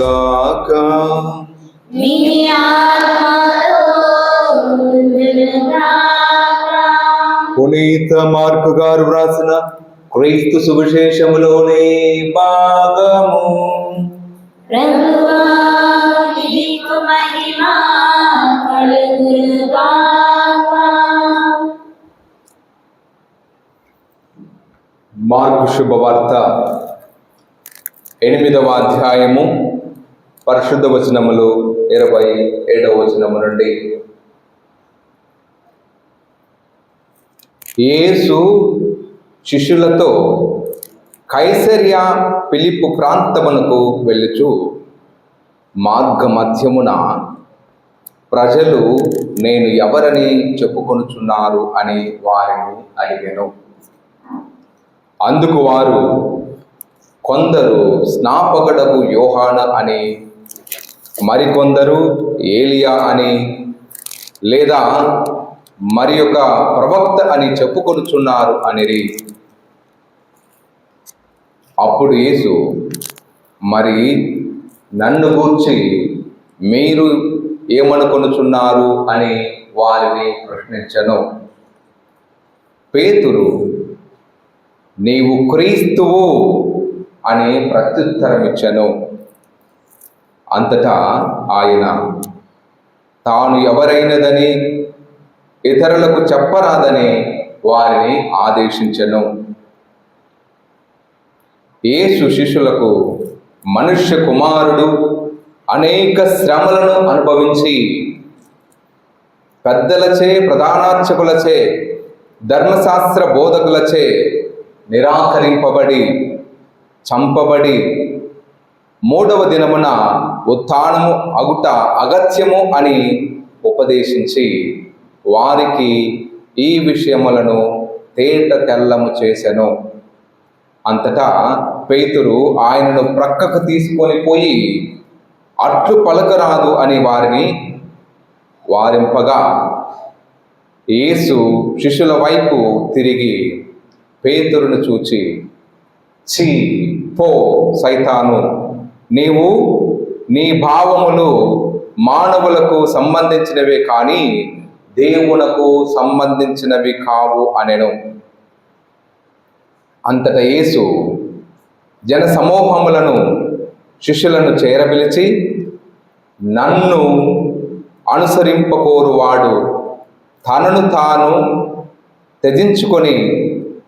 గాక మీ. పునీత మార్కు గారు వ్రాసిన క్రీస్తు సువిశేషములోని భాగము. మార్కు శుభవార్త ఎనిమిదవ అధ్యాయము పరిశుద్ధ వచనములు ఇరవై ఏడవ వచనము నుండి. యేసు శిష్యులతో కైసర్య పిలిపు ప్రాంతమునకు వెళ్ళుచు మార్గ మధ్యమున ప్రజలు నేను ఎవరని చెప్పుకొనుచున్నారు అని వారిని అడిగాను. అందుకు వారు కొందరు స్నాపకుడకు యోహాన అని మరికొందరు ఏలియా అని లేదా మరి యొక్క ప్రవక్త అని చెప్పుకొనుచున్నారు అనిరి. అప్పుడు యేసు మరి నన్ను గూర్చి మీరు ఏమనుకొనుచున్నారు అని వారిని ప్రశ్నించను. పేతురు నీవు క్రీస్తువు అని ప్రత్యుత్తరం ఇచ్చెను అంతటా ఆయన తాను ఎవరైనదని ఇతరులకు చెప్పరాదని వారిని ఆదేశించను. యేసు శిష్యులకు మనుష్య కుమారుడు అనేక శ్రమలను అనుభవించి పెద్దలచే ప్రధానార్చకులచే ధర్మశాస్త్ర బోధకులచే నిరాకరింపబడి చంపబడి మూడవ దినమున ఉత్థానము అగుట అగత్యము అని ఉపదేశించి వారికి ఈ విషయములను తేట తెల్లము చేశాను అంతటా పేతురు ఆయనను ప్రక్కకు తీసుకొని పోయి అట్లు పలకరాదు అని వారిని వారింపగా యేసు శిష్యుల వైపు తిరిగి పేతురును చూచి చీ పో సైతాను నీవు నీ భావములు మానవులకు సంబంధించినవే కానీ దేవునకు సంబంధించినవి కావు అనెను. అంతట యేసు జన సమూహములను శిష్యులను చేరపిలిచి నన్ను అనుసరింపకోరువాడు. తనను తాను త్యజించుకొని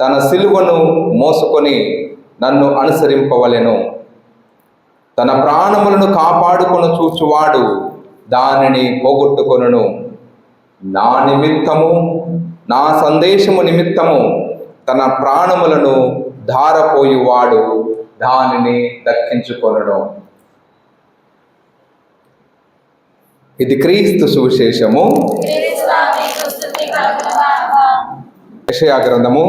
తన సిలువను మోసుకొని నన్ను అనుసరింపవలెను. తన ప్రాణములను కాపాడుకొని చూచువాడు దానిని పోగొట్టుకొనును. నా నిమిత్తము నా సందేశము నిమిత్తము తన ప్రాణములను ధారపోయువాడు దానిని దక్కించుకొనడం ఇది క్రీస్తు సువిశేషము. యషయా గ్రంథము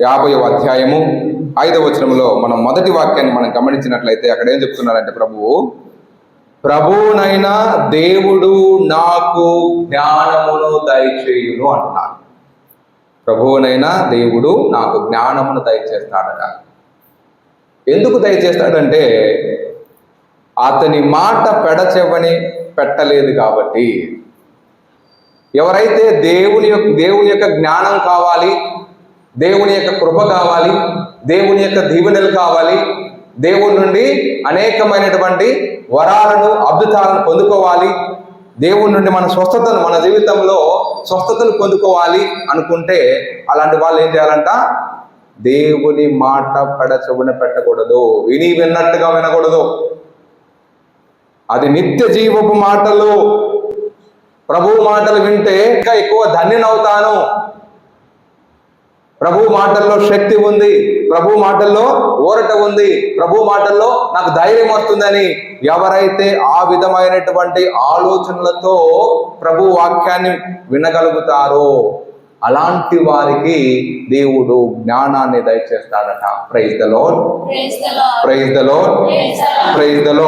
యాభై అధ్యాయము. ఐదవ వచనంలో మనం మొదటి వాక్యాన్ని మనం గమనించినట్లయితే అక్కడ ఏం చెప్తున్నారంటే ప్రభువు ప్రభువునైనా దేవుడు నాకు జ్ఞానమును దయచేయును అంటున్నాడు. ప్రభువునైనా దేవుడు నాకు జ్ఞానమును దయచేస్తాడట. ఎందుకు దయచేస్తాడంటే అతని మాట పెడచెవని పెట్టలేదు కాబట్టి. ఎవరైతే దేవుని యొక్క దేవుని యొక్క జ్ఞానం కావాలి దేవుని యొక్క కృప కావాలి దేవుని యొక్క దీవెనలు కావాలి. దేవుని నుండి అనేకమైనటువంటి వరాలను అద్భుతాలను పొందుకోవాలి. దేవుని నుండి మన స్వస్థతను మన జీవితంలో స్వస్థతను పొందుకోవాలి అనుకుంటే అలాంటి వాళ్ళు ఏం చేయాలంట? దేవుని మాట పెడ చెవున పెట్టకూడదు. విని విన్నట్టుగా వినకూడదు. అది నిత్య జీవపు మాటలు. ప్రభు మాటలు వింటే ఇంకా ఎక్కువ ధన్యనవుతాను ప్రభు మాటల్లో శక్తి ఉంది. ప్రభు మాటల్లో ఊరట ఉంది. ప్రభు మాటల్లో నాకు ధైర్యం వస్తుందని ఎవరైతే ఆ విధమైనటువంటి ఆలోచనలతో ప్రభు వాక్యాన్ని వినగలుగుతారో అలాంటి వారికి దేవుడు జ్ఞానాన్ని దయచేస్తాడట. Praise the Lord. Praise the Lord. Praise the.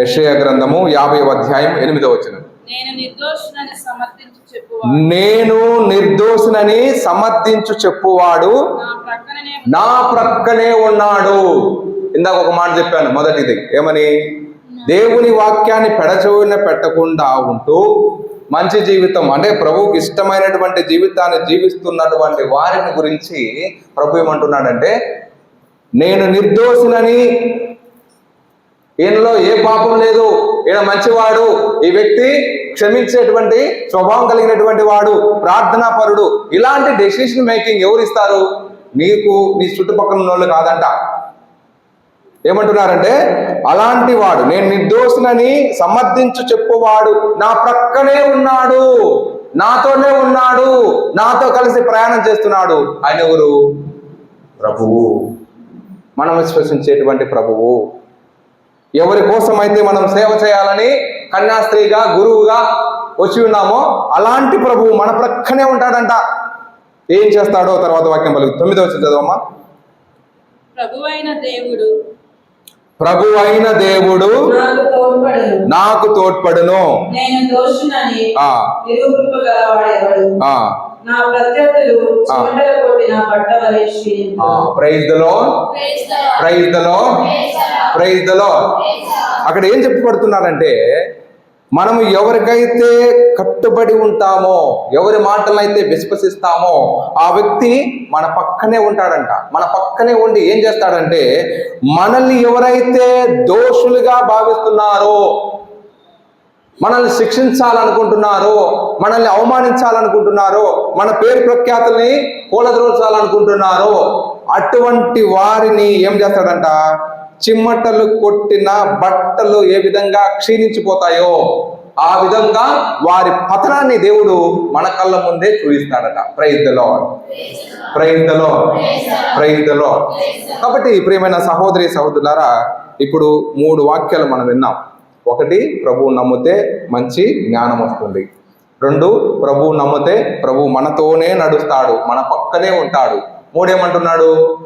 యెషయా గ్రంథము యాభై అధ్యాయం ఎనిమిదవ వచనం. నేను నిర్దోషునని సమర్థించి నిర్దోషునని చెప్పువాడు. నా ప్రక్కనే ఉన్నాడు. ఇందాక ఒక మాట చెప్పాను మొదటిది. ఏమని? దేవుని వాక్యాన్ని పెడచోవిన పెట్టకుండా ఉంటూ మంచి జీవితం అంటే ప్రభువుకి ఇష్టమైనటువంటి జీవితాన్ని జీవిస్తున్నటువంటి వారిని గురించి ప్రభు ఏమంటున్నాడంటే నేను నిర్దోషులని ఈయనలో ఏ పాపం లేదు. ఈయన మంచివాడు. ఈ వ్యక్తి క్షమించేటువంటి స్వభావం కలిగినటువంటి వాడు ప్రార్థనా పరుడు ఇలాంటి డెసిషన్ మేకింగ్ ఎవరు ఇస్తారు? నీకు నీ చుట్టుపక్కల ఉన్న వాళ్ళు కాదంట. ఏమంటున్నారంటే అలాంటి వాడు నేను నిర్దోషులని సమర్థించు చెప్పువాడు నా ప్రక్కనే ఉన్నాడు. నాతోనే ఉన్నాడు. నాతో కలిసి ప్రయాణం చేస్తున్నాడు. ఆయన ఎవరు? ప్రభువు. మనం విశ్వసించేటువంటి ప్రభువు. ఎవరి కోసం అయితే మనం సేవ చేయాలని కన్యాస్త్రీగా గురువుగా వచ్చి ఉన్నామో అలాంటి ప్రభువు మన ప్రక్కనే ఉంటాడంట. ఏం చేస్తాడో తర్వాత వాక్యం పలుకు తొమ్మిదో వచ్చి చదవమ్మా. ప్రభువైన దేవుడు ప్రభు అయిన దేవుడు నాకు తోడ్పడను. నా ప్రత్యర్థులు చెమటల కొట్టిన. Praise the Lord. Praise the Lord. Praise the Lord. అక్కడ ఏం చెప్పబడుతున్నారంటే మనము ఎవరికైతే కట్టుబడి ఉంటామో ఎవరి మాటలైతే విశ్వసిస్తామో ఆ వ్యక్తి మన పక్కనే ఉంటాడంట మన పక్కనే ఉండి ఏం చేస్తాడంటే మనల్ని ఎవరైతే దోషులుగా భావిస్తున్నారో మనల్ని శిక్షించాలనుకుంటున్నారో మనల్ని అవమానించాలనుకుంటున్నారో మన పేరు ప్రఖ్యాతుల్ని కూలద్రోల్చాలనుకుంటున్నారో అటువంటి వారిని ఏం చేస్తాడంట? చిమ్మటలు కొట్టిన బట్టలు ఏ విధంగా క్షీణించిపోతాయో ఆ విధంగా వారి పతనాన్ని దేవుడు మన కళ్ళ ముందే చూపిస్తాడట. ప్రైజ్ ద లార్డ్ కాబట్టి ప్రియమైన సహోదరి సహోదరులారా ఇప్పుడు మూడు వాక్యాలు మనం విన్నాం. ఒకటి ప్రభువు నమ్మితే మంచి జ్ఞానం వస్తుంది. రెండు ప్రభువు నమ్మితే ప్రభు మనతోనే నడుస్తాడు మన పక్కనే ఉంటాడు. మూడేమంటున్నాడు?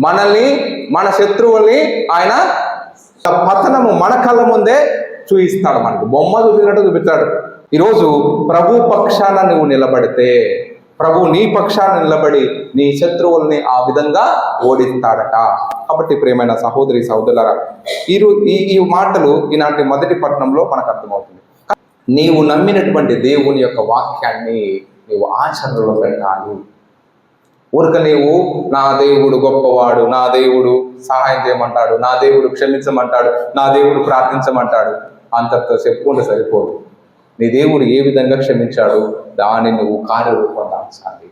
మనల్ని మన శత్రువుల్ని ఆయన పతనము మన కళ్ళ ముందే చూపిస్తాడు మనకు. బొమ్మ చూపినట్టు చూపిస్తాడు. ఈరోజు ప్రభు పక్షాన నువ్వు నిలబడితే ప్రభు నీ పక్షాన్ని నిలబడి నీ శత్రువుల్ని ఆ విధంగా ఓడిస్తాడట. కాబట్టి ప్రేమైన సహోదరి సహోదరులరా ఈరు ఈ ఈ మాటలు ఈనాటి మొదటి పట్టణంలో మనకు అర్థమవుతుంది. నీవు నమ్మినటువంటి దేవుని యొక్క వాక్యాన్ని నీవు ఆచరణలో పెట్టాలి. ఊరిక నీవు నా దేవుడు గొప్పవాడు నా దేవుడు సహాయం చేయమంటాడు నా దేవుడు క్షమించమంటాడు నా దేవుడు ప్రార్థించమంటాడు. అంతటితో చెప్పుకుంటే సరిపోదు. నీ దేవుడు ఏ విధంగా క్షమించాడు? దాన్ని నువ్వు కార్యరూపం దాల్చాలి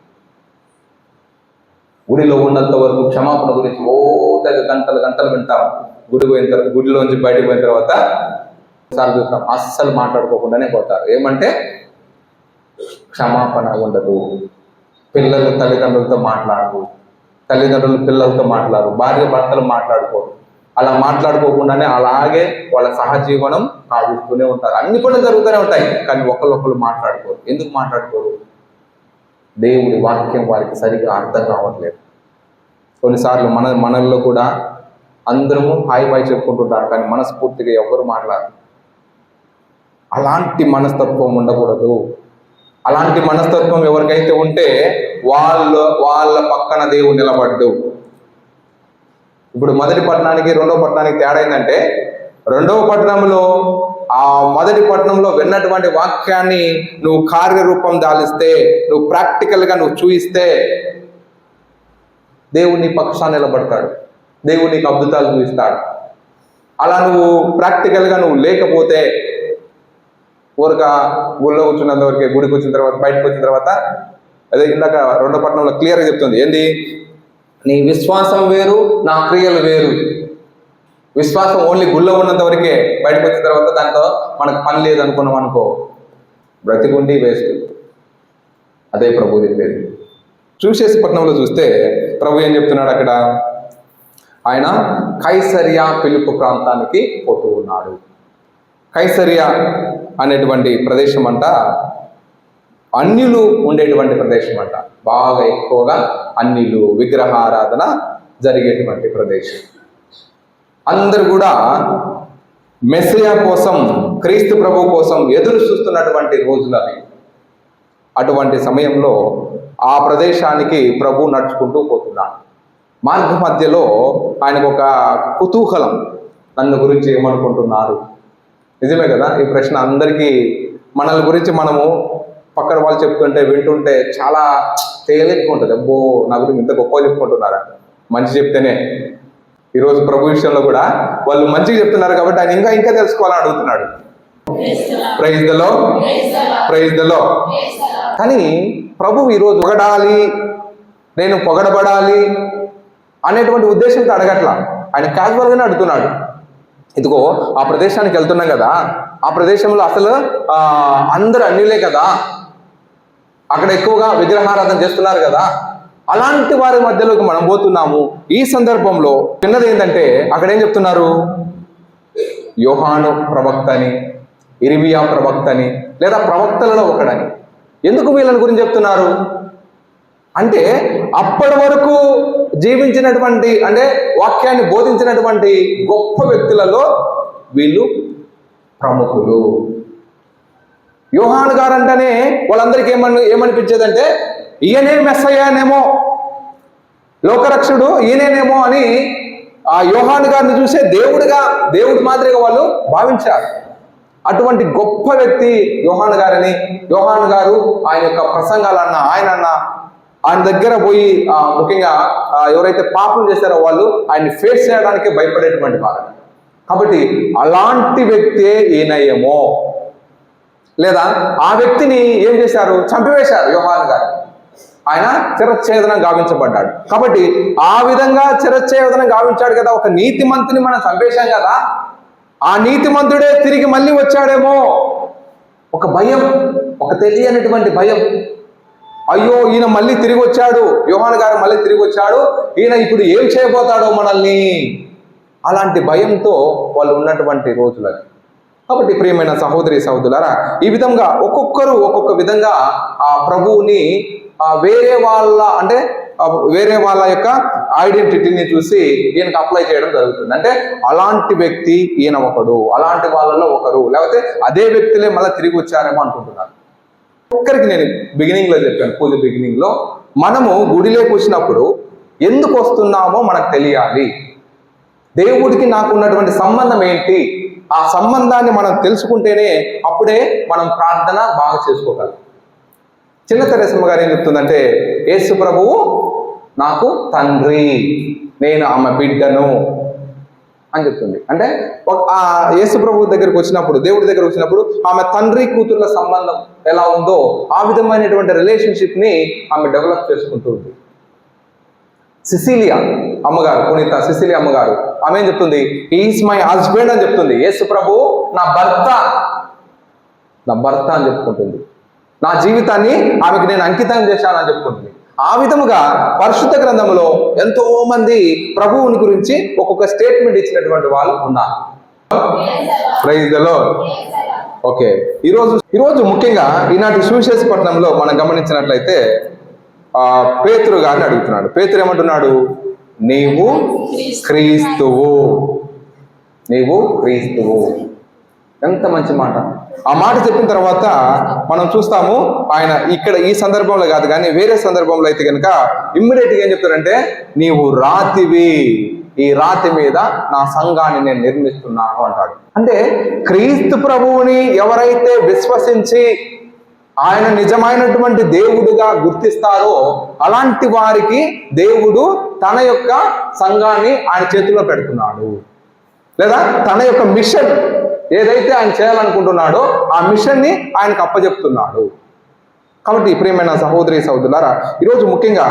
గుడిలో ఉన్నంత వరకు క్షమాపణ గురించి ఓ దగ్గర గంటలు గంటలు వింటాం. గుడి పోయిన తర్వాత గుడిలోంచి బయటకు పోయిన తర్వాత సార్ చూస్తాం. అస్సలు మాట్లాడుకోకుండానే పోతారు. ఏమంటే క్షమాపణ ఉండదు. పిల్లలు తల్లిదండ్రులతో మాట్లాడరు. తల్లిదండ్రులు పిల్లలతో మాట్లాడరు. భార్య భర్తలు మాట్లాడుకోరు. అలా మాట్లాడుకోకుండానే అలాగే వాళ్ళ సహజీవనం సాగిస్తూనే ఉంటారు. అన్ని కూడా జరుగుతూనే ఉంటాయి. కానీ ఒకళ్ళొకళ్ళు మాట్లాడుకోరు. ఎందుకు మాట్లాడుకోరు? దేవుడి వాక్యం వారికి సరిగా అర్థం కావట్లేదు. కొన్నిసార్లు మన మనల్లో కూడా అందరము హాయి బాయ్ చెప్పుకుంటుంటారు. కానీ మనస్ఫూర్తిగా ఎవ్వరు మాట్లాడరు. అలాంటి మనస్తత్వం ఉండకూడదు. అలాంటి మనస్తత్వం ఎవరికైతే ఉంటే వాళ్ళు వాళ్ళ పక్కన దేవుడు నిలబడ్డు. ఇప్పుడు మొదటి పట్టణానికి రెండవ పట్టణానికి తేడా ఏంటంటే రెండవ పట్టణంలో ఆ మొదటి పట్టణంలో విన్నటువంటి వాక్యాన్ని నువ్వు కార్యరూపం దాలిస్తే నువ్వు ప్రాక్టికల్గా నువ్వు చూయిస్తే దేవుని నీ పక్షాన్ని నిలబడతాడు. దేవుడు నీకు అద్భుతాలు చూపిస్తాడు. అలా నువ్వు ప్రాక్టికల్గా నువ్వు లేకపోతే ఊరక ఊళ్ళో కూర్చున్నంత వరకే గుడికి వచ్చిన తర్వాత బయటకు వచ్చిన తర్వాత అదే ఇందాక రెండో పట్టణంలో క్లియర్గా చెప్తుంది. ఏంది? నీ విశ్వాసం వేరు నా క్రియలు వేరు. విశ్వాసం ఓన్లీ గుళ్ళో ఉన్నంత వరకే బయటకు వచ్చిన తర్వాత దాంతో మనకు పని లేదు అనుకున్నాం అనుకో బ్రతికుండి వేస్ట్. అదే ప్రభు చెప్పేది. చూసేసి పట్టణంలో చూస్తే ప్రభు ఏం చెప్తున్నాడు అక్కడ? ఆయన కైసరియా పిలుపు ప్రాంతానికి పోతూ ఉన్నాడు. కైసరియా అనేటువంటి ప్రదేశం అంట అన్యులు ఉండేటువంటి ప్రదేశం అంట బాగా ఎక్కువగా అన్యులు విగ్రహారాధన జరిగేటువంటి ప్రదేశం. అందరు కూడా మెస్సియా కోసం క్రీస్తు ప్రభు కోసం ఎదురు చూస్తున్నటువంటి రోజులు అవి. అటువంటి సమయంలో ఆ ప్రదేశానికి ప్రభు నడుచుకుంటూ పోతున్నాడు మార్గ మధ్యలో ఆయనకు ఒక కుతూహలం. నన్ను గురించి ఏమనుకుంటున్నారు? నిజమే కదా? ఈ ప్రశ్న అందరికీ మనల్ని గురించి మనము పక్కన వాళ్ళు చెప్తుంటే వింటుంటే చాలా తేలిక్కుంటుంది ఉంటుంది. అబ్బో నా గురించి ఇంత గొప్ప చెప్పుకుంటున్నారా? మంచి చెప్తేనే. ఈరోజు ప్రభు విషయంలో కూడా వాళ్ళు మంచిగా చెప్తున్నారు కాబట్టి ఆయన ఇంకా ఇంకా తెలుసుకోవాలని అడుగుతున్నాడు. ప్రైజ్ దలో ప్రైజ్ దలో కానీ ప్రభు ఈరోజు పొగడాలి నేను పొగడబడాలి అనేటువంటి ఉద్దేశంతో అడగట్లా. ఆయన క్యాజువల్గానే అడుగుతున్నాడు. ఇదిగో ఆ ప్రదేశానికి వెళ్తున్నాం కదా. ఆ ప్రదేశంలో అసలు అందరు అందరూ కదా. అక్కడ ఎక్కువగా విగ్రహారాధన చేస్తున్నారు కదా. అలాంటి వారి మధ్యలోకి మనం పోతున్నాము. ఈ సందర్భంలో చిన్నది ఏంటంటే అక్కడ ఏం చెప్తున్నారు? యోహాను ప్రవక్త అని ఇరిమియా ప్రవక్త అని లేదా ప్రవక్తలలో ఒకడని. ఎందుకు వీళ్ళని గురించి చెప్తున్నారు? అంటే అప్పటి వరకు జీవించినటువంటి అంటే వాక్యాన్ని బోధించినటువంటి గొప్ప వ్యక్తులలో వీళ్ళు ప్రముఖులు. యోహాన్ గారు అంటేనే వాళ్ళందరికీ ఏమని ఏమనిపించేదంటే ఈయనే మెస్సయ్యానేమో లోకరక్షుడు ఈయనేనేమో అని ఆ యోహాన్ గారిని చూసే దేవుడిగా దేవుడి మాదిరిగా వాళ్ళు భావించారు. అటువంటి గొప్ప వ్యక్తి యోహాన్ గారని యోహాన్ గారు ఆయన యొక్క ప్రసంగాలన్న ఆయన అన్న ఆయన దగ్గర పోయి ముఖ్యంగా ఎవరైతే పాపం చేశారో వాళ్ళు ఆయన్ని ఫేస్ చేయడానికి భయపడేటువంటి వారు. కాబట్టి అలాంటి వ్యక్తే ఈయనయేమో. లేదా ఆ వ్యక్తిని ఏం చేశారు? చంపివేశారు యోహాన్ గారు. ఆయన చిరచ్ఛేదనం గావించబడ్డాడు. కాబట్టి ఆ విధంగా చిరచ్ఛేదనం గావించాడు కదా ఒక నీతి మంత్రిని మనం చంపేశాం కదా ఆ నీతి మంత్రుడే తిరిగి మళ్ళీ వచ్చాడేమో. ఒక భయం ఒక తెలియనటువంటి భయం. అయ్యో ఈయన మళ్ళీ తిరిగి వచ్చాడు యోహాన్ గారు మళ్ళీ తిరిగి వచ్చాడు ఈయన ఇప్పుడు ఏం చేయబోతాడో మనల్ని? అలాంటి భయంతో వాళ్ళు ఉన్నటువంటి రోజులకి కాబట్టి ప్రియమైన సహోదరి సహోదరులారా ఈ విధంగా ఒక్కొక్కరు ఒక్కొక్క విధంగా ఆ ప్రభువుని వేరే వాళ్ళ అంటే వేరే వాళ్ళ యొక్క ఐడెంటిటీని చూసి ఈయనకు అప్లై చేయడం జరుగుతుంది. అంటే అలాంటి వ్యక్తి ఈయన ఒకడు అలాంటి వాళ్ళలో ఒకరు లేకపోతే అదే వ్యక్తులే మళ్ళీ తిరిగి వచ్చారేమో అనుకుంటున్నారు. ఒక్కరికి నేను బిగినింగ్లో చెప్పాను పూజ బిగినింగ్లో. మనము గుడిలోకి వచ్చినప్పుడు ఎందుకు వస్తున్నామో మనకు తెలియాలి. దేవుడికి నాకు ఉన్నటువంటి సంబంధం ఏంటి? ఆ సంబంధాన్ని మనం తెలుసుకుంటేనే అప్పుడే మనం ప్రార్థన బాగా చేసుకోగలం. చిన్న తెరసమ్మ గారు ఏం చెప్తుందంటే యేసు ప్రభువు నాకు తండ్రి నేను ఆమె బిడ్డను అని చెప్తుంది. అంటే ఆ యేసు ప్రభు దగ్గరికి వచ్చినప్పుడు దేవుడి దగ్గర వచ్చినప్పుడు ఆమె తండ్రి కూతుర్ల సంబంధం ఎలా ఉందో ఆ విధమైనటువంటి రిలేషన్షిప్ని ఆమె డెవలప్ చేసుకుంటుంది సిసిలియా అమ్మగారు పునీత సిసిలియా అమ్మగారు. ఆమె ఏం చెప్తుంది? ఈజ్ మై హస్బెండ్ అని చెప్తుంది. యేసు ప్రభు నా భర్త. నా భర్త అని చెప్పుకుంటుంది. నా జీవితాన్ని ఆమెకి నేను అంకితం చేశానని చెప్పుకుంటుంది. ఆ విధముగా పరిశుద్ధ గ్రంథంలో ఎంతో మంది ప్రభువుని గురించి ఒక్కొక్క స్టేట్మెంట్ ఇచ్చినటువంటి వాళ్ళు ఉన్నారు. ప్రైజ్ ఓకే ఈరోజు ఈరోజు ముఖ్యంగా ఈనాటి సువిశేషపట్నంలో మనం గమనించినట్లయితే పేతురు గారిని అడుగుతున్నాడు. పేతురు ఏమంటున్నాడు? నీవు క్రీస్తువు. నీవు క్రీస్తువు. ఎంత మంచి మాట. ఆ మాట చెప్పిన తర్వాత మనం చూస్తాము ఆయన ఇక్కడ ఈ సందర్భంలో కాదు కానీ వేరే సందర్భంలో అయితే కనుక ఇమ్మీడియట్గా ఏం చెప్తారంటే నీవు రాతివి. ఈ రాతి మీద నా సంఘాన్ని నేను నిర్మిస్తున్నాను అంటాడు. అంటే క్రీస్తు ప్రభువుని ఎవరైతే విశ్వసించి ఆయన నిజమైనటువంటి దేవుడిగా గుర్తిస్తారో అలాంటి వారికి దేవుడు తన యొక్క సంఘాన్ని ఆయన చేతిలో పెడుతున్నాడు. లేదా తన యొక్క మిషన్ ఏదైతే ఆయన చేయాలనుకుంటున్నాడో ఆ మిషన్ని ఆయనకు అప్పజెప్తున్నాడు. కాబట్టి ప్రియమైన సహోదరి సహోదరులారా ఈరోజు ముఖ్యంగా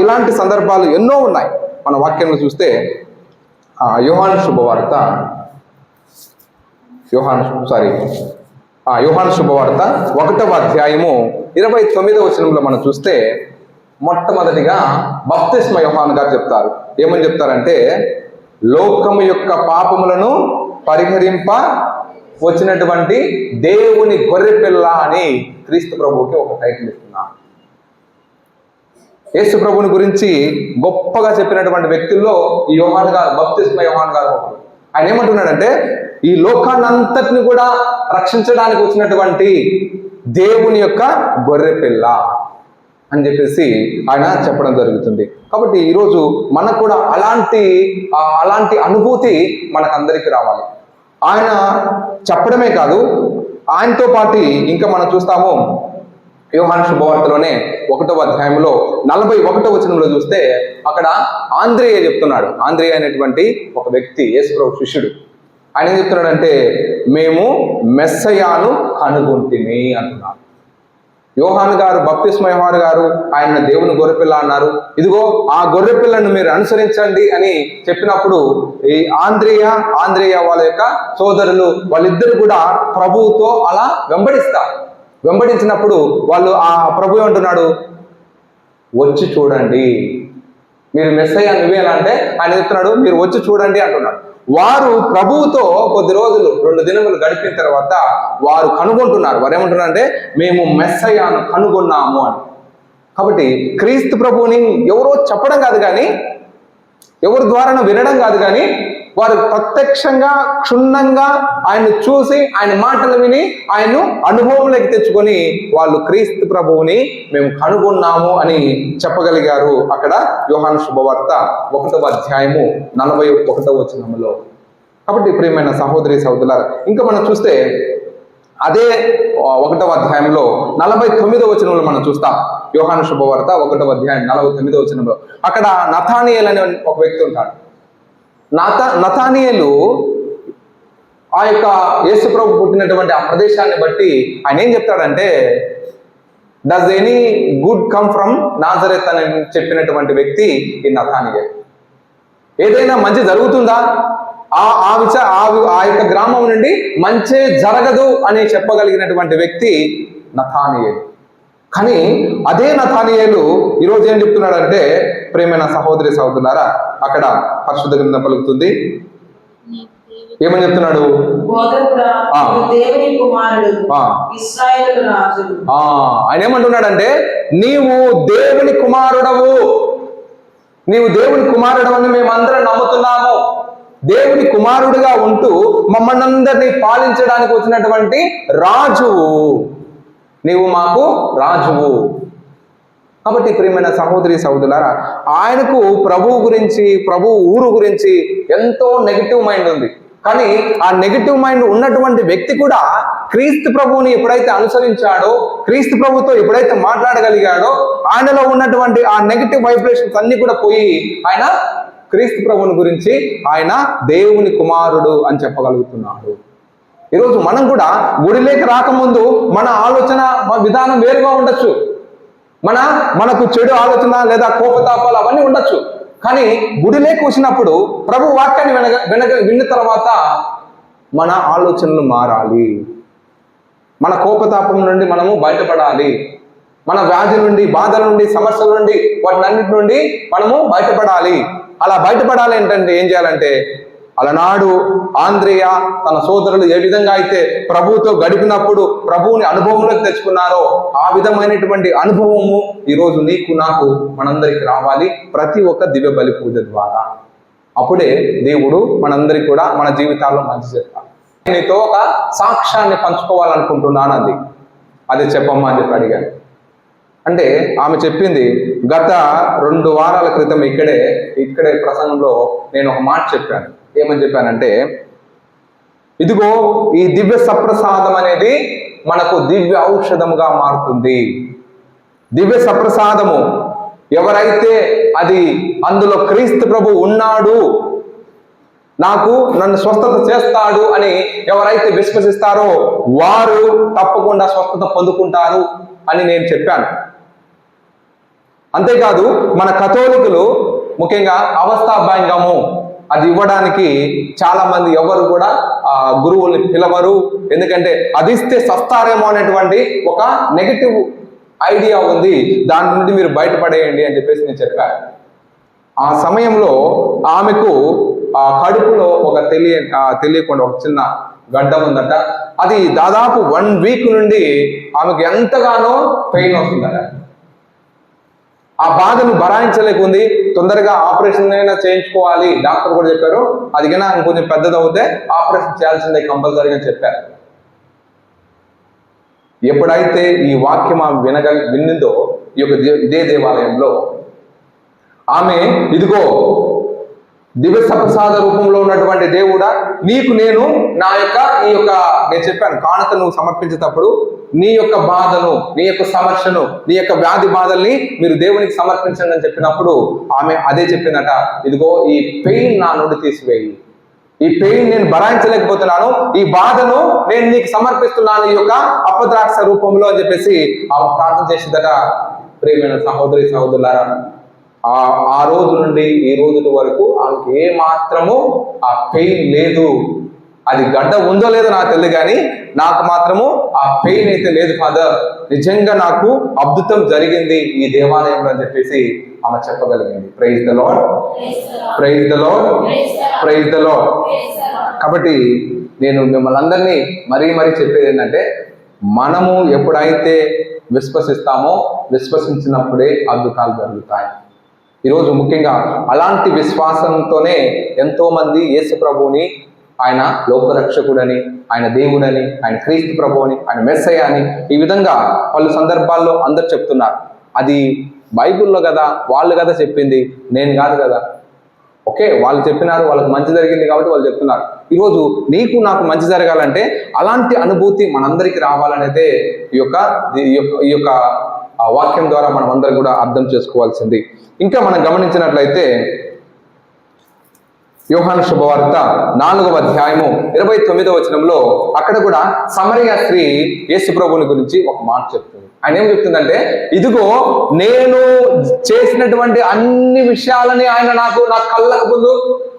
ఇలాంటి సందర్భాలు ఎన్నో ఉన్నాయి. మన వాక్యంలో చూస్తే యోహాను శుభవార్త. యోహాను సారీ. ఆ యోహాను శుభవార్త ఒకటవ అధ్యాయము ఇరవై తొమ్మిదవ వచనంలో మనం చూస్తే మొట్టమొదటిగా బప్తిస్మ యోహాన్ గారు చెప్తారు. ఏమని చెప్తారంటే లోకము యొక్క పాపములను పరిహరింప వచ్చినటువంటి దేవుని గొర్రెపిల్ల అని క్రీస్తు ప్రభువుకి ఒక టైటిల్ ఇస్తున్నారు యేసు ప్రభుని గురించి గొప్పగా చెప్పినటువంటి వ్యక్తుల్లో ఈ యోహాన్ గారు బప్తిస్మ యోహాన్ గారు ఆయన ఏమంటున్నాడంటే ఈ లోకాన్నంతటిని కూడా రక్షించడానికి వచ్చినటువంటి దేవుని యొక్క గొర్రె పిల్ల అని చెప్పేసి ఆయన చెప్పడం జరుగుతుంది. కాబట్టి ఈరోజు మనకు కూడా అలాంటి అలాంటి అనుభూతి మనకందరికీ రావాలి. ఆయన చెప్పడమే కాదు ఆయనతో పాటు ఇంకా మనం చూస్తాము యోహాను శుభవార్తలోనే ఒకటో అధ్యాయంలో నలభై ఒకటో వచనంలో చూస్తే అక్కడ ఆంధ్రేయ చెప్తున్నాడు. ఆంధ్రేయ అనేటువంటి ఒక వ్యక్తి యేసుప్రభు శిష్యుడు. ఆయన ఏం చెప్తున్నాడంటే మేము మెస్సయాను కనుగొంటిమి అంటున్నాడు. యోహాన్ గారు బప్తిస్మ యోహాను గారు ఆయన దేవుని గొర్రెపిల్ల అన్నారు. ఇదిగో ఆ గొర్రెపిల్లను మీరు అనుసరించండి అని చెప్పినప్పుడు ఈ ఆంధ్రేయ ఆంధ్రేయ వాళ్ళ యొక్క సోదరులు వాళ్ళిద్దరు కూడా ప్రభువుతో అలా వెంబడిస్తారు. వెంబడించినప్పుడు వాళ్ళు ఆ ప్రభు ఏమంటున్నాడు వచ్చి చూడండి. మీరు మెస్సయ్య నువ్వేలా అంటే ఆయన చెప్తున్నాడు మీరు వచ్చి చూడండి అంటున్నాడు. వారు ప్రభువుతో కొద్ది రోజులు రెండు దినములు గడిపిన తర్వాత వారు కనుగొంటున్నారు. వారు ఏమంటున్నారు అంటే మేము మెస్సయ్యాను కనుగొన్నాము అని. కాబట్టి క్రీస్తు ప్రభువుని ఎవరో చెప్పడం కాదు కానీ ఎవరి ద్వారా వినడం కాదు కానీ వారు ప్రత్యక్షంగా క్షుణ్ణంగా ఆయన చూసి ఆయన మాటలు విని ఆయన అనుభవంలోకి తెచ్చుకొని వాళ్ళు క్రీస్తు ప్రభువుని మేము కనుగొన్నాము అని చెప్పగలిగారు అక్కడ యోహాను శుభవార్త ఒకటవ అధ్యాయము నలభై ఒకటవ వచనములో. కాబట్టి ప్రియమైన సహోదరి సహోదరులారా ఇంకా మనం చూస్తే అదే ఒకటవ అధ్యాయంలో నలభై తొమ్మిదవ వచనంలో మనం చూస్తాం. యోహాను శుభవార్త ఒకటవ అధ్యాయం నలభై తొమ్మిదవ వచనంలో. అక్కడ నథానియల్ అనే ఒక వ్యక్తి ఉంటాడు. నత నతానియలు ఆ యొక్క యేసుప్రభు పుట్టినటువంటి ఆ ప్రదేశాన్ని బట్టి ఆయన ఏం చెప్తాడంటే does any good come from Nazareth అని చెప్పినటువంటి వ్యక్తి ఈ నతానియల్. ఏదైనా మంచి జరుగుతుందా? ఆ ఆ విచ ఆ ఆ యొక్క గ్రామం నుండి మంచి జరగదు అని చెప్పగలిగినటువంటి వ్యక్తి నథానియల్ కానీ అదే నథానియేలు ఈరోజు ఏం చెప్తున్నాడంటే ప్రేమైన సహోదరి సహోదరులారా అక్కడ పరిశుద్ధ గ్రంథం పలుకుతుంది. ఏమని చెప్తున్నాడు? ఆయన ఏమంటున్నాడంటే నీవు దేవుని కుమారుడవు. నీవు దేవుని కుమారుడవని మేమందరం నమ్ముతున్నాము. దేవుని కుమారుడిగా ఉంటూ మమ్మల్ని అందరినీ పాలించడానికి వచ్చినటువంటి రాజువు. నీవు మాకు రాజువు. కాబట్టి ప్రియమైన సహోదరి సహోదరులారా ఆయనకు ప్రభువు గురించి ప్రభు ఊరు గురించి ఎంతో నెగిటివ్ మైండ్ ఉంది. కానీ ఆ నెగిటివ్ మైండ్ ఉన్నటువంటి వ్యక్తి కూడా క్రీస్తు ప్రభువుని ఎప్పుడైతే అనుసరించాడో క్రీస్తు ప్రభుతో ఎప్పుడైతే మాట్లాడగలిగాడో ఆయనలో ఉన్నటువంటి ఆ నెగిటివ్ వైబ్రేషన్స్ అన్ని కూడా పోయి ఆయన క్రీస్తు ప్రభువుని గురించి ఆయన దేవుని కుమారుడు అని చెప్పగలుగుతున్నాడు. ఈరోజు మనం కూడా గుడిలోకి రాకముందు మన ఆలోచన విధానం వేరుగా ఉండొచ్చు. మన మనకు చెడు ఆలోచన లేదా కోపతాపాలు అవన్నీ ఉండొచ్చు. కానీ గుడిలోకి వచ్చినప్పుడు ప్రభు వాక్యాన్ని వినగ వినగ విన్న తర్వాత మన ఆలోచనలు మారాలి. మన కోపతాపం నుండి మనము బయటపడాలి. మన వ్యాధి నుండి బాధల నుండి సమస్యల నుండి వాటినన్నిటి నుండి మనము బయటపడాలి. అలా బయటపడాలి ఏంటంటే ఏం చేయాలంటే అలనాడు ఆంధ్రేయ తన సోదరులు ఏ విధంగా అయితే ప్రభువుతో గడిపినప్పుడు ప్రభువుని అనుభవంలోకి తెచ్చుకున్నారో ఆ విధమైనటువంటి అనుభవము ఈరోజు నీకు నాకు మనందరికి రావాలి. ప్రతి ఒక్క దివ్య బలి పూజ ద్వారా. అప్పుడే దేవుడు మనందరికి కూడా మన జీవితాల్లో మంచి చెప్తాడు నీతో ఒక సాక్ష్యాన్ని పంచుకోవాలనుకుంటున్నాను అది. అది చెప్పమ్మా అని చెప్పి అడిగాను. అంటే ఆమె చెప్పింది గత రెండు వారాల క్రితం ఇక్కడే ఇక్కడే ప్రసంగంలో నేను ఒక మాట చెప్పాను. ఏమని చెప్పానంటే ఇదిగో ఈ దివ్య సప్రసాదం అనేది మనకు దివ్య ఔషధముగా మారుతుంది. దివ్య సప్రసాదము ఎవరైతే అది అందులో క్రీస్తు ప్రభు ఉన్నాడు నాకు నన్ను స్వస్థత చేస్తాడు అని ఎవరైతే విశ్వసిస్తారో వారు తప్పకుండా స్వస్థత పొందుకుంటారు అని నేను చెప్పాను. అంతేకాదు మన కథోలికులు ముఖ్యంగా అవస్థాభంగము అది ఇవ్వడానికి చాలా మంది ఎవరు కూడా ఆ గురువుల్ని పిలవరు. ఎందుకంటే అది ఇస్తే సస్తారేమో అనేటువంటి ఒక నెగటివ్ ఐడియా ఉంది. దాని నుండి మీరు బయటపడేయండి అని చెప్పేసి నేను చెప్పాను ఆ సమయంలో ఆమెకు ఆ కడుపులో ఒక తెలియ తెలియకుండా ఒక చిన్న గడ్డ ఉందట. అది దాదాపు వన్ వీక్ నుండి ఆమెకు ఎంతగానో పెయిన్ వస్తుందట. ఆ బాధను భరాయించలేకుంది. తొందరగా ఆపరేషన్ అయినా చేయించుకోవాలి. డాక్టర్ కూడా చెప్పారు. అది ఇంకొంచెం పెద్దది అవుతే ఆపరేషన్ చేయాల్సిందే కంపల్సరీగా చెప్పారు. ఎప్పుడైతే ఈ వాక్యం ఆమె వినగ విన్నిందో ఈ యొక్క ఇదే దేవాలయంలో ఆమె ఇదిగో దివ్య ప్రసాద రూపంలో ఉన్నటువంటి దేవుడా నీకు నేను నా యొక్క ఈ యొక్క నేను చెప్పాను కానుక నువ్వు సమర్పించేటప్పుడు నీ యొక్క బాధను నీ యొక్క సమస్యను నీ యొక్క వ్యాధి బాధల్ని మీరు దేవునికి సమర్పించండి అని చెప్పినప్పుడు ఆమె అదే చెప్పిందట ఇదిగో ఈ పెయిన్ నా నుండి తీసివేయి. ఈ పెయిన్ నేను భరాయించలేకపోతున్నాను ఈ బాధను నేను నీకు సమర్పిస్తున్నాను ఈ యొక్క అపద్రాక్ష రూపంలో అని చెప్పేసి ఆమె ప్రార్థన చేసిందట. ప్రేమైన సహోదరి సహోదరులారా ఆ ఆ రోజు నుండి ఈ రోజు వరకు ఆమెకి ఏ మాత్రము ఆ పెయిన్ లేదు. అది గడ్డ ఉందో లేదో నాకు తెలియదు కానీ నాకు మాత్రము ఆ పెయిన్ అయితే లేదు ఫాదర్ నిజంగా నాకు అద్భుతం జరిగింది ఈ దేవాలయంలో అని చెప్పేసి ఆమె చెప్పగలిగింది. Praise the Lord praise the Lord praise the Lord కాబట్టి నేను మిమ్మల్ని అందరినీ మరీ మరీ చెప్పేది ఏంటంటే మనము ఎప్పుడైతే విశ్వసిస్తామో విశ్వసించినప్పుడే అద్భుతాలు జరుగుతాయి. ఈరోజు ముఖ్యంగా అలాంటి విశ్వాసంతోనే ఎంతో మంది యేసు ప్రభువుని ఆయన లోకరక్షకుడని ఆయన దేవుడని ఆయన క్రీస్తు ప్రభువుని ఆయన మెస్సయ్య అని ఈ విధంగా పలు సందర్భాల్లో అందరు చెప్తున్నారు. అది బైబిల్లో కదా వాళ్ళు కదా చెప్పింది నేను కాదు కదా. ఓకే వాళ్ళు చెప్పినారు వాళ్ళకి మంచి జరిగింది కాబట్టి వాళ్ళు చెప్తున్నారు. ఈరోజు నీకు నాకు మంచి జరగాలంటే అలాంటి అనుభూతి మనందరికీ రావాలనేదే ఈ యొక్క ఈ యొక్క ఆ వాక్యం ద్వారా మనం అందరం కూడా అర్థం చేసుకోవాల్సింది. ఇంకా మనం గమనించినట్లయితే యోహాను శుభవార్త నాలుగవ అధ్యాయము ఇరవై తొమ్మిదవ వచనంలో అక్కడ కూడా సమరయ స్త్రీ యేసు ప్రభుని గురించి ఒక మాట చెప్తుంది. ఆయన ఏం చెప్తుందంటే ఇదిగో నేను చేసినటువంటి అన్ని విషయాలని ఆయన నాకు నా కళ్ళకు ముందు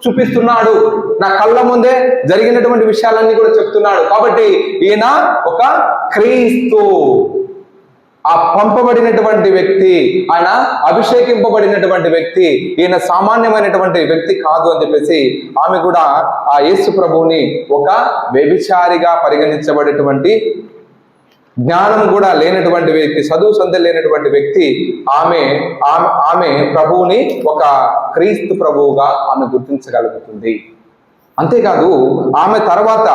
చూపిస్తున్నాడు. నా కళ్ళ ముందే జరిగినటువంటి విషయాలన్నీ కూడా చెప్తున్నాడు. కాబట్టి ఈయన ఒక క్రీస్తు. ఆ పంపబడినటువంటి వ్యక్తి ఆయన అభిషేకింపబడినటువంటి వ్యక్తి ఈయన సామాన్యమైనటువంటి వ్యక్తి కాదు అని చెప్పేసి ఆమె కూడా ఆ యేసు ప్రభువుని ఒక వ్యభిచారిగా పరిగణించబడేటువంటి జ్ఞానం కూడా లేనటువంటి వ్యక్తి చదువు సంధ లేనటువంటి వ్యక్తి ఆమె ఆమె ఆమె ప్రభువుని ఒక క్రీస్తు ప్రభువుగా ఆమె గుర్తించగలుగుతుంది. అంతేకాదు ఆమె తర్వాత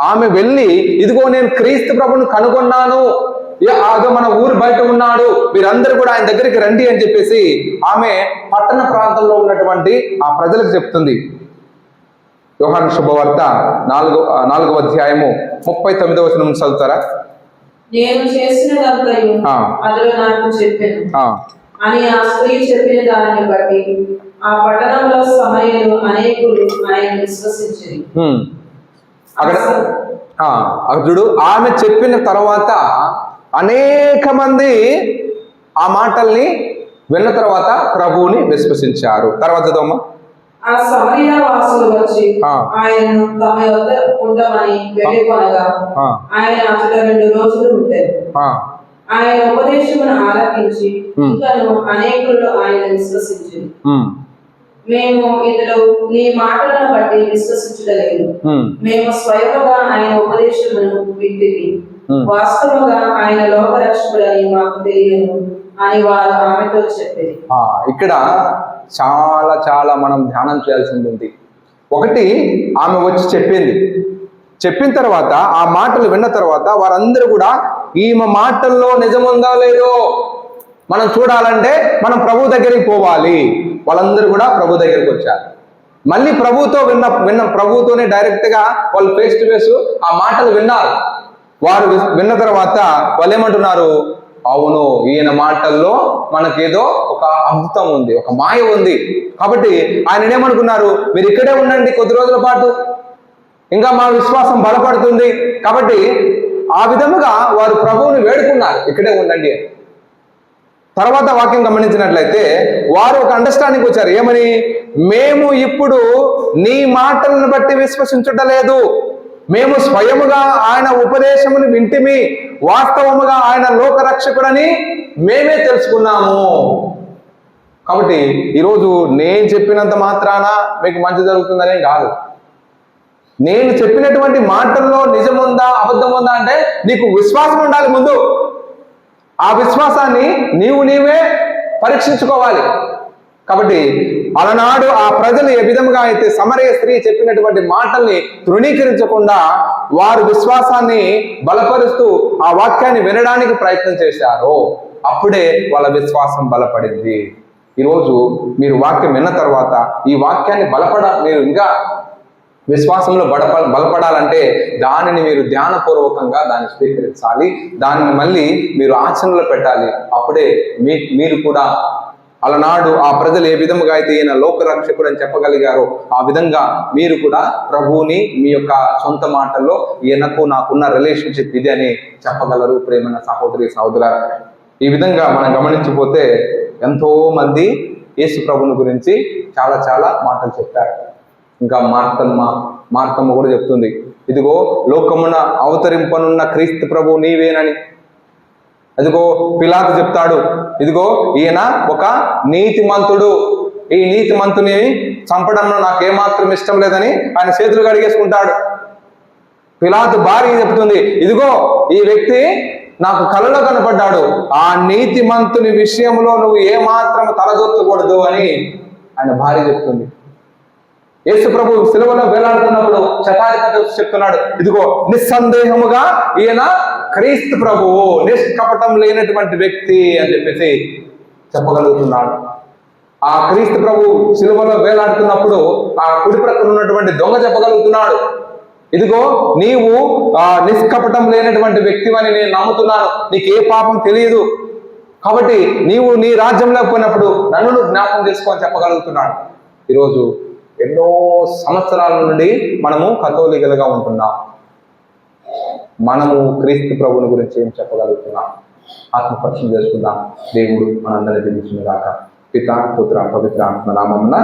ఆమె వెళ్ళి ఇదిగో నేను క్రీస్తు ప్రభుని కనుగొన్నాను ఏ ఆదో మన ఊరు బయట ఉన్నాడు మీరందరూ కూడా ఆయన దగ్గరికి రండి అని చెప్పేసి ఆమె పట్టణ ప్రాంతంలో ఉన్నటువంటి ఆ ప్రజలకు చెప్తుంది. యోహాను శుభవార్త నాలుగో ఆ, నాలుగవ అధ్యాయము ముప్పై తొమ్మిదవ వచనం చదువుతారా? నేను నాకు చెప్పాను. ఆ, అని ఆ స్త్రీ చెప్పిన దానిని బట్టి ఆ పట్టణంలో సమయలు అనేకులు ఆయన. అక్కడ చూడు ఆమె చెప్పిన తర్వాత అనేక మంది ఆ మాటల్ని విన్న తర్వాత ప్రభువుని విశ్వసించారు. తర్వాత చదవమ్మా. ఆ సమరయ వాసులు వచ్చి ఆ. ఆయనను తమ యొద్ద ఉండమని వెళ్ళికొనగా ఆ, ఆయన అతడ రెండు రోజులు ఆయన ఉపదేశమును ఆలకించి. ఇంకను అనేకులు ఆయన విశ్వసించింది. మేము ఇందులో నీ మాటలను బట్టి విశ్వసించలేదు. మేము స్వయముగా ఆయన ఉపదేశమును వింటివి వాస్తవముగా ఆయన లోకరక్షకుడని మాకు తెలియను అని వారు ఆమెతో చెప్పేది. ఇక్కడ చాలా చాలా మనం ధ్యానం చేయాల్సింది ఉంది ఒకటి ఆమె వచ్చి చెప్పింది. చెప్పిన తర్వాత ఆ మాటలు విన్న తర్వాత వారందరూ కూడా ఈమె మాటల్లో నిజముందా లేదో మనం చూడాలంటే మనం ప్రభు దగ్గరికి పోవాలి. వాళ్ళందరూ కూడా ప్రభు దగ్గరికి వచ్చారు. మళ్ళీ ప్రభుతో విన్న విన్న ప్రభుతోనే డైరెక్ట్గా వాళ్ళు ఫేస్ టు ఫేస్ ఆ మాటలు విన్నారు. వారు వి- విన్న తర్వాత వాళ్ళు ఏమంటున్నారు అవును ఈయన మాటల్లో మనకేదో ఒక అద్భుతం ఉంది ఒక మాయ ఉంది. కాబట్టి ఆయన ఏమనుకున్నారు మీరు ఇక్కడే ఉండండి కొద్ది రోజుల పాటు. ఇంకా మా విశ్వాసం బలపడుతుంది. కాబట్టి ఆ విధముగా వారు ప్రభువుని వేడుకున్నారు. ఇక్కడే ఉండండి తర్వాత వాక్యం గమనించినట్లయితే వారు ఒక అండర్స్టాండింగ్ వచ్చారు. ఏమని? మేము ఇప్పుడు నీ మాటలను బట్టి విశ్వసించటలేదు. మేము స్వయముగా ఆయన ఉపదేశముని వింటిమి వాస్తవముగా ఆయన లోకరక్షకుడని మేమే తెలుసుకున్నాము. కాబట్టి ఈరోజు నేను చెప్పినంత మాత్రాన మీకు మంచి జరుగుతుందనే కాదు. నేను చెప్పినటువంటి మాటల్లో నిజముందా అబద్ధం ఉందా అంటే నీకు విశ్వాసం ఉండాలి ముందు. ఆ విశ్వాసాన్ని నీవు నీవే పరీక్షించుకోవాలి. కాబట్టి అలనాడు ఆ ప్రజలు ఏ విధంగా అయితే సమరయ స్త్రీ చెప్పినటువంటి మాటల్ని తృణీకరించకుండా వారు విశ్వాసాన్ని బలపరుస్తూ ఆ వాక్యాన్ని వినడానికి ప్రయత్నం చేశారో అప్పుడే వాళ్ళ విశ్వాసం బలపడింది. ఈరోజు మీరు వాక్యం విన్న తర్వాత ఈ వాక్యాన్ని బలపడ మీరు ఇంకా విశ్వాసంలో బలప బలపడాలంటే దానిని మీరు ధ్యానపూర్వకంగా దాన్ని స్వీకరించాలి. దానిని మళ్ళీ మీరు ఆచరణలో పెట్టాలి. అప్పుడే మీ మీరు కూడా అలనాడు ఆ ప్రజలు ఏ విధముగా అయితే ఈయన లోకరక్షకుడు అని చెప్పగలిగారో ఆ విధంగా మీరు కూడా ప్రభువుని మీ యొక్క సొంత మాటల్లో ఈయనకు నాకున్న రిలేషన్షిప్ ఇది అని చెప్పగలరు ప్రేమైన సహోదరి సహోదర. ఈ విధంగా మనం గమనించిపోతే ఎంతో మంది యేసు ప్రభుని గురించి చాలా చాలా మాటలు చెప్పారు. ఇంకా మార్తమ్మ మార్తమ్మ కూడా చెప్తుంది ఇదిగో లోకమున అవతరింపనున్న క్రీస్తు ప్రభు నీవేనని. అదిగో పిలాతు చెప్తాడు ఇదిగో ఈయన ఒక నీతిమంతుడు. ఈ నీతిమంతుని చంపడంలో నాకు ఏమాత్రం ఇష్టం లేదని ఆయన చేతులు కడిగేసుకుంటాడు. పిలాతు భార్య చెప్తుంది ఇదిగో ఈ వ్యక్తి నాకు కలలో కనపడ్డాడు. ఆ నీతిమంతుని విషయంలో నువ్వు ఏమాత్రం తలదొత్తకూడదు అని ఆయన భార్య చెప్తుంది. యేసు ప్రభు సిలువలో వేలాడుతున్నప్పుడు శతాధిపతి చెప్తున్నాడు ఇదిగో నిస్సందేహముగా ఈయన క్రీస్తు ప్రభువు నిష్కపటం లేనటువంటి వ్యక్తి అని చెప్పేసి చెప్పగలుగుతున్నాడు. ఆ క్రీస్తు ప్రభు సిలువలో వేలాడుతున్నప్పుడు ఆ కుడి ప్రక్కన ఉన్నటువంటి దొంగ చెప్పగలుగుతున్నాడు. ఇదిగో నీవు ఆ నిష్కపటం లేనటువంటి వ్యక్తివని నేను నమ్ముతున్నాను. నీకు ఏ పాపం తెలియదు. కాబట్టి నీవు నీ రాజ్యంలో పోయినప్పుడు నన్ను జ్ఞాపకం చేసుకోని చెప్పగలుగుతున్నాడు. ఈరోజు ఎన్నో సంవత్సరాల నుండి మనము కథోలికలుగా ఉంటున్నాం. మనము క్రీస్తు ప్రభుని గురించి ఏం చెప్పగలుగుతున్నాం? ఆత్మపరిశీలన చేసుకుందాం. దేవుడు మనందరినీ దీవించిన దాకా పిత పుత్ర పవిత్ర ఆత్మ నామమున.